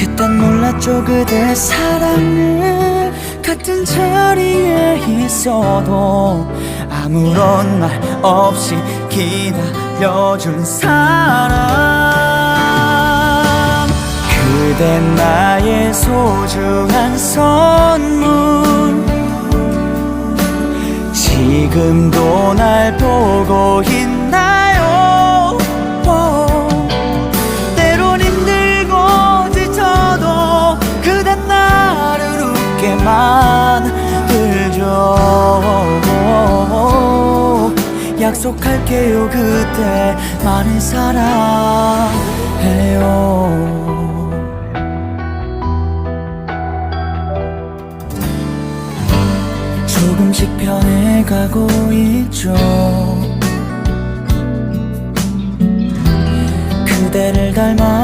그땐 몰랐죠 그대 사랑을. 같은 자리에 있어도 아무런 말 없이 기다려준 사람. 그댄 나의 소중한 선물. 지금도 날 보고 만들죠 약속할게요 그대 많이 사랑해요. 조금씩 변해가고 있죠. 그대를 닮아